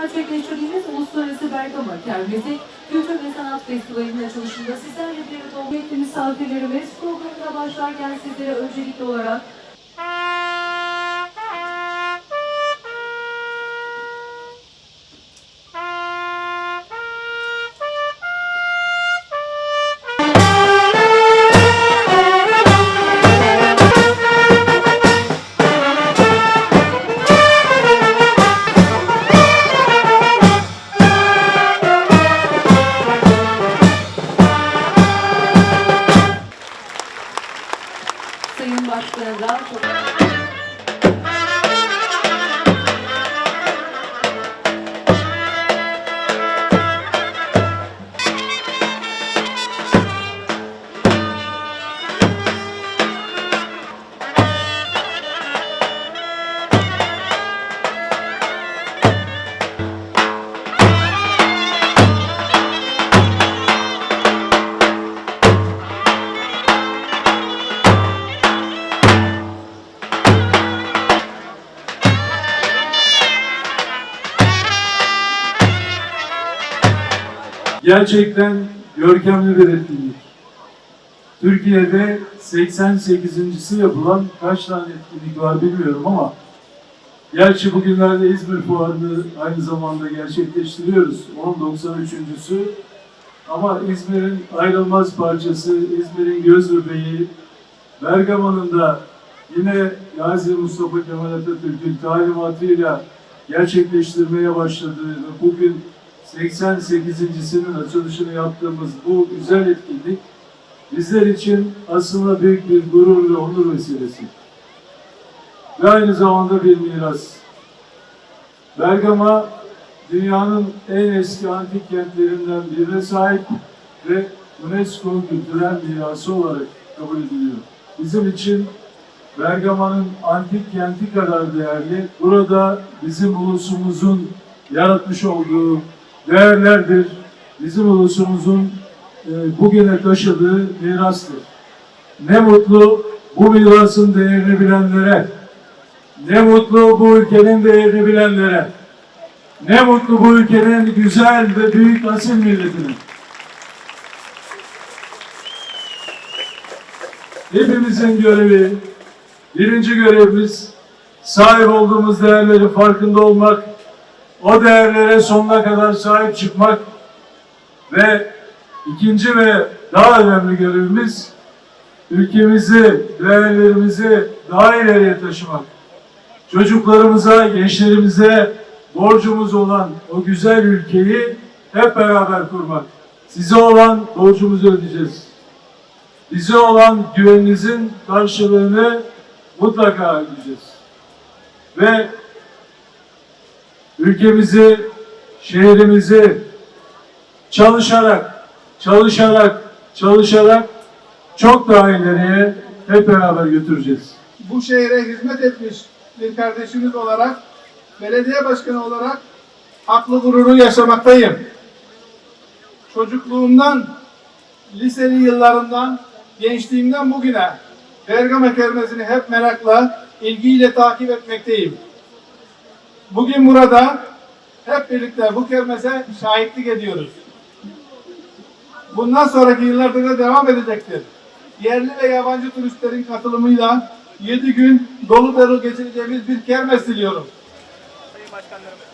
Gerçekleştirdiğimiz Uluslararası Bergama Kermesi Kültür ve Sanat Festivali'nin açılışında sizlerle birlikte olmak misafirlerimiz programına başlarken sizlere öncelikli olarak Sayın Gerçekten görkemli bir etkinlik. Türkiye'de 88.si yapılan kaç tane etkinlik var bilmiyorum ama gerçi bugünlerde İzmir Fuarı'nı aynı zamanda gerçekleştiriyoruz. Onun 93.sü ama İzmir'in ayrılmaz parçası, İzmir'in göz bebeği, Bergama'nın da yine Gazi Mustafa Kemal Atatürk'ün talimatıyla gerçekleştirmeye başladığı ve bugün 88.sinin açılışını yaptığımız bu güzel etkinlik bizler için aslında büyük bir gurur ve onur vesilesi. Ve aynı zamanda bir miras. Bergama dünyanın en eski antik kentlerinden birine sahip ve UNESCO kültürel mirası olarak kabul ediliyor. Bizim için Bergama'nın antik kenti kadar değerli. Burada bizim ulusumuzun yaratmış olduğu değerlerdir. Bizim ulusumuzun e, bugüne taşıdığı mirastır. Ne mutlu bu mirasın değerini bilenlere, ne mutlu bu ülkenin değerini bilenlere, ne mutlu bu ülkenin güzel ve büyük asil milletine. Hepimizin görevi, birinci görevimiz sahip olduğumuz değerlerin farkında olmak, o değerlere sonuna kadar sahip çıkmak ve ikinci ve daha önemli görevimiz ülkemizi, değerlerimizi daha ileriye taşımak. Çocuklarımıza, gençlerimize borcumuz olan o güzel ülkeyi hep beraber kurmak. Size olan borcumuzu ödeyeceğiz. Bize olan güveninizin karşılığını mutlaka ödeyeceğiz. Ve ülkemizi, şehrimizi çalışarak, çalışarak, çalışarak çok daha ileriye hep beraber götüreceğiz. bu şehre hizmet etmiş bir kardeşiniz olarak, belediye başkanı olarak haklı gururu yaşamaktayım. Çocukluğumdan, liseli yıllarımdan, gençliğimden bugüne Bergama Kermesi'ni hep merakla, ilgiyle takip etmekteyim. Bugün burada hep birlikte bu kermese şahitlik ediyoruz. Bundan sonraki yıllarda da devam edecektir. Yerli ve yabancı turistlerin katılımıyla 7 gün dolu dolu geçireceğimiz bir kermes diliyorum. Sayın Başkanlarımız,